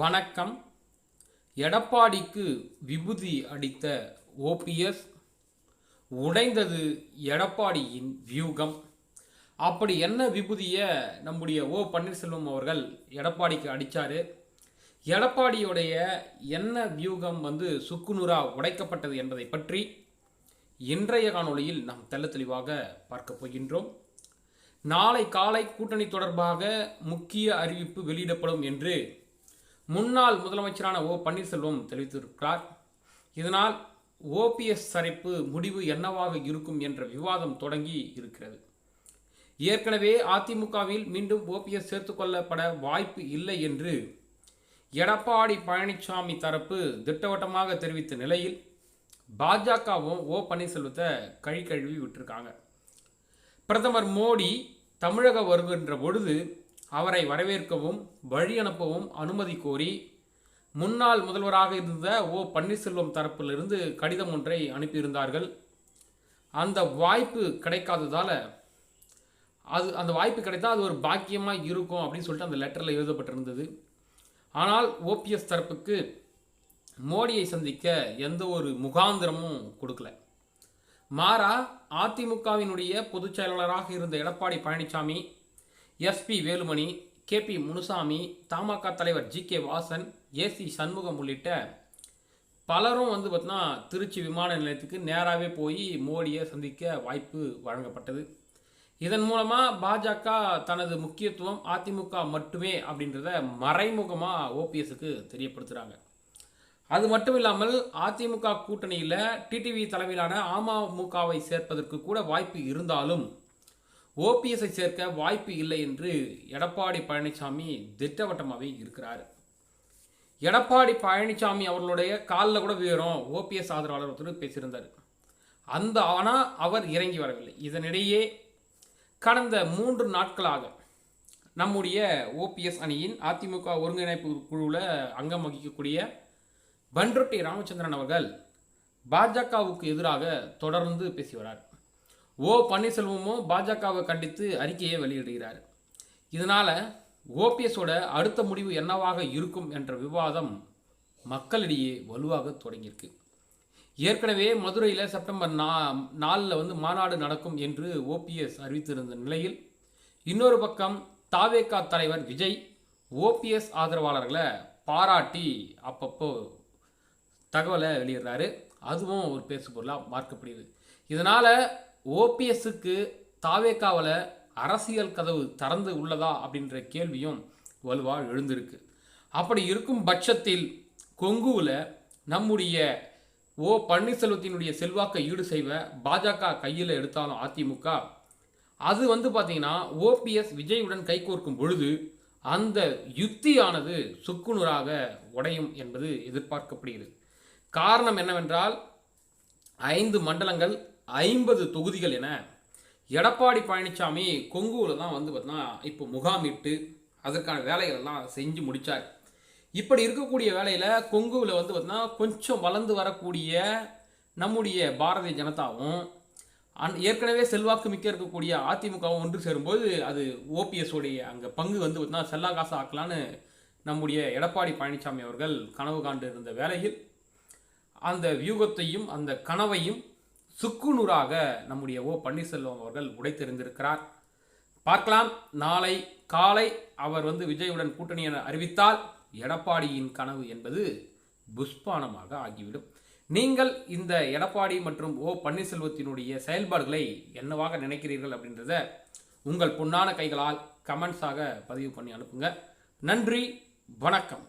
வணக்கம். எடப்பாடிக்கு விபூதி அடித்த ஓபிஎஸ் உடைந்தது எடப்பாடியின் வியூகம். அப்படி என்ன விபூதியை நம்முடைய ஓ பன்னீர்செல்வம் அவர்கள் எடப்பாடிக்கு அடித்தார் எடப்பாடியுடைய என்ன வியூகம் வந்து சுக்குநூறா உடைக்கப்பட்டது என்பதை பற்றி இன்றைய காணொளியில் நாம் தெள்ள தெளிவாக பார்க்க போகின்றோம். நாளை காலை கூட்டணி தொடர்பாக முக்கிய அறிவிப்பு வெளியிடப்படும் என்று முன்னாள் முதலமைச்சரான ஓ பன்னீர்செல்வம் தெரிவித்திருக்கிறார். இதனால் ஓபிஎஸ் சரிப்பு முடிவு என்னவாக இருக்கும் என்ற விவாதம் தொடங்கி இருக்கிறது. ஏற்கனவே அதிமுகவில் மீண்டும் ஓபிஎஸ் சேர்த்துக்கொள்ளப்பட வாய்ப்பு இல்லை என்று எடப்பாடி பழனிசாமி தரப்பு திட்டவட்டமாக தெரிவித்த நிலையில் பாஜகவும் ஓ பன்னீர்செல்வத்தை கழி கழுவி விட்டிருக்காங்க. பிரதமர் மோடி தமிழக வருகின்ற பொழுது அவரை வரவேற்கவும் வழி அனுப்பவும் அனுமதி கோரி முன்னாள் முதல்வராக இருந்த ஓ. பன்னீர்செல்வம் தரப்பிலிருந்து கடிதம் ஒன்றை அனுப்பியிருந்தார்கள். அந்த வாய்ப்பு கிடைக்காததால் அது அந்த வாய்ப்பு கிடைத்தால் அது ஒரு பாக்கியமாக இருக்கும் அப்படின்னு சொல்லிட்டு அந்த லெட்டரில் எழுதப்பட்டிருந்தது. ஆனால் ஓபிஎஸ் தரப்புக்கு மோடியை சந்திக்க எந்த ஒரு முகாந்திரமும் கொடுக்கல. மாறா அதிமுகவினுடைய பொதுச் செயலாளராக இருந்த Edappadi Palaniswami SP Velumani K P Munusamy தமாக தலைவர் G K Vasan AC Shanmugam உள்ளிட்ட பலரும் வந்து பார்த்தீங்கன்னா திருச்சி விமான நிலையத்துக்கு நேராகவே போய் மோடியை சந்திக்க வாய்ப்பு வழங்கப்பட்டது. இதன் மூலமாக பாஜக தனது முக்கியத்துவம் அதிமுக மட்டுமே அப்படின்றத மறைமுகமாக ஓபிஎஸ்க்கு தெரியப்படுத்துகிறாங்க அது மட்டும் இல்லாமல் அதிமுக கூட்டணியில் டிடிவி தலைமையிலான அமமுகவை சேர்ப்பதற்கு கூட வாய்ப்பு இருந்தாலும் ஓபிஎஸ்ஐ சேர்க்க வாய்ப்பு இல்லை என்று எடப்பாடி பழனிசாமி திட்டவட்டமாகவே இருக்கிறார். எடப்பாடி பழனிசாமி அவர்களுடைய காலில் கூட விவரம் ஓபிஎஸ் ஆதரவாளர் ஒருத்தர் பேசியிருந்தார். அந்த ஆனால் அவர் இறங்கி வரவில்லை. இதனிடையே கடந்த மூன்று நாட்களாக நம்முடைய ஓபிஎஸ் அணியின் அதிமுக ஒருங்கிணைப்பு குழுவில் அங்கம் வகிக்கக்கூடிய பன்ருட்டி ராமச்சந்திரன் அவர்கள் பாஜகவுக்கு எதிராக தொடர்ந்து பேசி வரார். ஓ பன்னீர்செல்வமும் பாஜகவை கண்டித்து அறிக்கையை வெளியிடுகிறார். இதனால் ஓபிஎஸோட அடுத்த முடிவு என்னவாக இருக்கும் என்ற விவாதம் மக்களிடையே வலுவாக தொடங்கியிருக்கு. ஏற்கனவே மதுரையில் செப்டம்பர் நா நாலில் வந்து மாநாடு நடக்கும் என்று ஓபிஎஸ் அறிவித்திருந்த நிலையில் இன்னொரு பக்கம் தாவேகா தலைவர் விஜய் ஓபிஎஸ் ஆதரவாளர்களை பாராட்டி அப்பப்போ தகவலை வெளியிடுறாரு. அதுவும் ஒரு பேசுபொருளாக பொருளாக இதனால் ஓபிஎஸ்க்கு தாவேக்காவில் அரசியல் கதவு திறந்து உள்ளதா அப்படின்ற கேள்வியும் வலுவாக எழுந்திருக்கு. அப்படி இருக்கும் பட்சத்தில் கொங்குவில் நம்முடைய ஓ பன்னீர்செல்வத்தினுடைய செல்வாக்கை ஈடு செய்வ பாஜக கையில் எடுத்தாலும் அதிமுக. அது வந்து பார்த்திங்கன்னா ஓபிஎஸ் விஜயுடன் கைகோர்க்கும் பொழுது அந்த யுத்தியானது சுக்குநூறாக உடையும் என்பது எதிர்பார்க்கப்படுகிறது. காரணம் என்னவென்றால் ஐந்து மண்டலங்கள் ஐம்பது தொகுதிகள் என எடப்பாடி பழனிசாமி கொங்குவில் தான் வந்து பார்த்தீங்கன்னா இப்போ முகாமிட்டு அதற்கான வேலைகளெல்லாம் செஞ்சு முடித்தார் இப்படி இருக்கக்கூடிய வேலையில் கொங்குவில் வந்து பார்த்தீங்கன்னா கொஞ்சம் வளர்ந்து வரக்கூடிய நம்முடைய பாரதிய ஜனதாவும் அந் ஏற்கனவே செல்வாக்கு மிக்க இருக்கக்கூடிய அதிமுகவும் ஒன்று சேரும்போது அது ஓபிஎஸோடைய அங்கே பங்கு வந்து பார்த்தீங்கன்னா செல்லா காசு ஆக்கலான்னு நம்முடைய எடப்பாடி பழனிசாமி அவர்கள் கனவு காண்டு இருந்த வேளையில் அந்த வியூகத்தையும் அந்த கனவையும் சுக்குநூறாக நம்முடைய ஓ பன்னீர்செல்வம் அவர்கள் உடைத்தெறிந்திருக்கிறார் பார்க்கலாம் நாளை காலை அவர் வந்து விஜயுடன் கூட்டணி என அறிவித்தால் எடப்பாடியின் கனவு என்பது புஷ்பானமாக ஆகிவிடும். நீங்கள் இந்த எடப்பாடி மற்றும் ஓ பன்னீர்செல்வத்தினுடைய செயல்பாடுகளை என்னவாக நினைக்கிறீர்கள் அப்படின்றத உங்கள் பொன்னான கைகளால் கமெண்ட்ஸாக பதிவு பண்ணி அனுப்புங்க. நன்றி வணக்கம்.